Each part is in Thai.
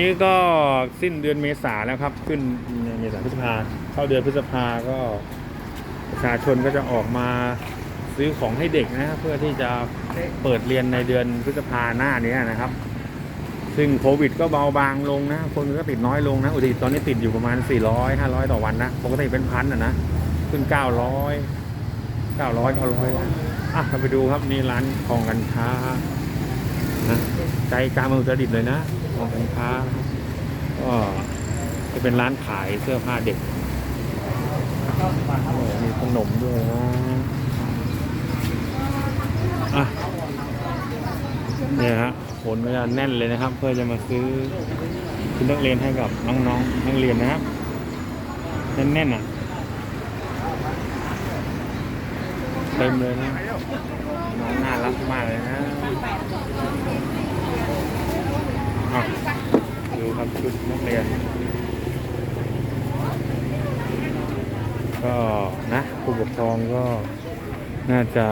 นี้ก็สิ้นเดือนเมษาแล้วครับ ขึ้นเมษาพฤษภาเข้าเดือนพฤษภาก็ประชาชนก็จะออกมาซื้อของให้เด็กนะเพื่อที่จะเปิดเรียนในเดือนพฤษภาหน้านี้นะครับ ซึ่งโควิดก็เบาบางลงนะ คนก็ติดน้อยลงนะอุติตอนนี้ติดอยู่ประมาณ 400 500 ต่อวันนะปกติเป็นพันอะนะขึ้น 900 900 900นะอะเราไปดูครับนี่ร้านของกันค้านะใจกลางเมืองอุตรดิตถ์เลยนะ ของกันค้า ก็จะเป็นร้านขายเสื้อผ้าเด็กมีขนมด้วยนะอะเนี่ยฮะคนก็จะแน่นเลยนะครับ เพื่อจะมาซื้อชุดนักเรียนให้กับน้องๆนักเรียนนะครับแน่นๆอะเต็มเลยนะน้องน่ารักมากเลยนะอะดูครับ ชุดนักเรียน ก็นะผู้ปกครองก็น่าจะ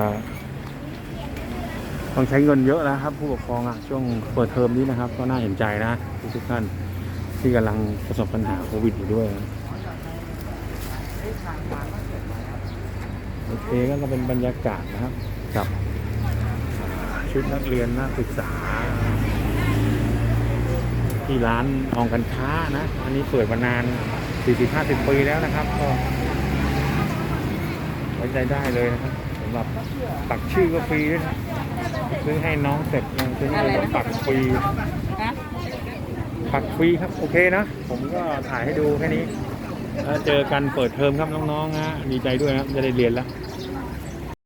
ต้องใช้เงินเยอะแล้วครับ ผู้ปกครองอะช่วงเปิดเทอมนี้นะครับ ก็น่าเห็นใจนะทุกท่านที่กำลังประสบปัญหาโควิดอยู่ด้วยนะโอเคก็จะเป็นบรรยากาศนะครับ กับชุดนักเรียนนักศึกษา ที่ร้านอองกันค้านะ อันนี้เปิดมานาน 40-50 ปีแล้วนะครับ ก็ไว้ใจได้เลยนะครับสำหรับปักชื่อก็ฟรีด้วยนะซื้อให้น้องเสร็จยังซื้อให้น้องปักฟรีฮะปักฟรีครับโอเคนะ ผมก็ถ่ายให้ดูแค่นี้แล้วเจอกันเปิดเทอมครับน้องๆนะดีใจด้วยนะจะได้เรียนแล้ว